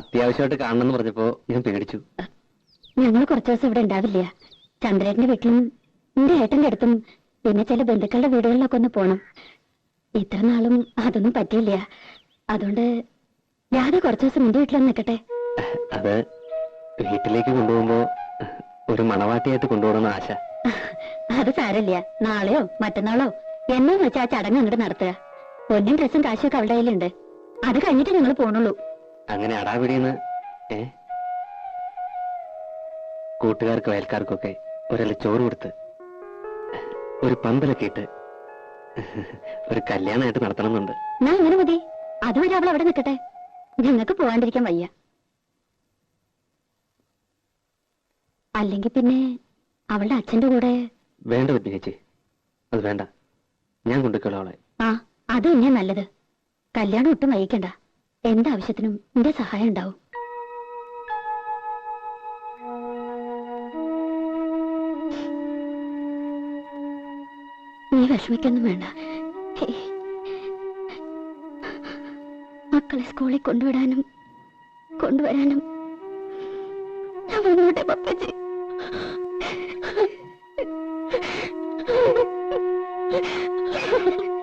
അത്യാവശ്യമായിട്ട് കാണണമെന്ന് പറഞ്ഞപ്പോ ഞാൻ പേടിച്ചു. ഞങ്ങൾ കുറച്ചു ദിവസം ഇവിടെ ഉണ്ടാവില്ല. ചന്ദ്രേട്ടന്റെ വീട്ടിലും എന്റെ ഏട്ടന്റെ അടുത്തും പിന്നെ ചില ബന്ധുക്കളുടെ വീടുകളിലൊക്കെ ഒന്ന് പോണം. ഇത്ര നാളും അതൊന്നും പറ്റിയില്ല. അതുകൊണ്ട് രാധ കുറച്ചു ദിവസം എന്റെ വീട്ടിലൊന്ന് നിൽക്കട്ടെ. അത് വീട്ടിലേക്ക് കൊണ്ടുപോകുമ്പോ ഒരു മണവാട്ടിയായിട്ട് കൊണ്ടുപോകണമെന്ന് ആശ. അത് സാരല്ല നാളെയോ മറ്റന്നാളോ? എന്നെ വെച്ചാ ആ ചടങ്ങ് അങ്ങോട്ട് നടത്തുക. പൊന്നും ഡ്രസ്സും കാശും ഒക്കെ അവളുടെ കയ്യിലുണ്ട്. അത് കഴിഞ്ഞിട്ട് ഞങ്ങൾ പോണുള്ളൂ. അങ്ങനെ അടാപിടിയെന്ന് ഏ? കൂട്ടുകാർക്കും അയൽക്കാർക്കൊക്കെ ഒരല്ല ചോറ് കൊടുത്ത് ഒരു പന്തലൊക്കെ ഇട്ട് ഒരു കല്യാണമായിട്ട് നടത്തണമെന്നുണ്ട്. ഞാൻ അങ്ങനെ മതി. അതുവരെ അവൾ അവിടെ നിൽക്കട്ടെ. ഞങ്ങൾക്ക് പോവാണ്ടിരിക്കാൻ വയ്യ. അല്ലെങ്കിൽ പിന്നെ അവളുടെ അച്ഛന്റെ കൂടെ വേണ്ട പറ്റി ചേച്ചി. അത് വേണ്ട. ഞാൻ കൊണ്ടുക്കളവളെ ആ അത് തന്നെയാ നല്ലത്. കല്യാണം ഒട്ടും വൈകിക്കണ്ട. എന്താവശ്യത്തിനും നിന്റെ സഹായം ഉണ്ടാവും നീ വിഷമിക്കൊന്നും വേണ്ട മക്കളെ സ്കൂളിൽ കൊണ്ടുവിടാനും കൊണ്ടുവരാനും ഞാൻ വന്നോട്ടെ പപ്പജി Ha.